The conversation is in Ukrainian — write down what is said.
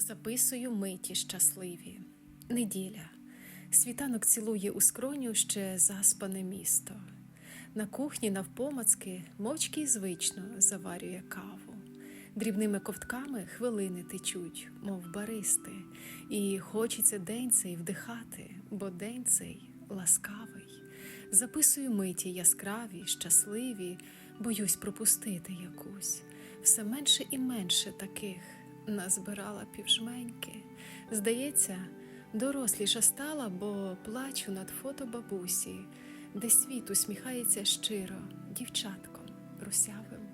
Записую миті щасливі. Неділя. Світанок цілує у скроню ще заспане місто. На кухні навпомацки мовчки й звично заварює каву. Дрібними ковтками хвилини течуть, мов баристи, і хочеться день цей вдихати, бо день цей ласкавий. Записую миті яскраві, щасливі, боюсь пропустити якусь. Все менше і менше таких назбирала півжменьки. Здається, доросліша стала, бо плачу над фото бабусі, де світ усміхається щиро, дівчатком русявим.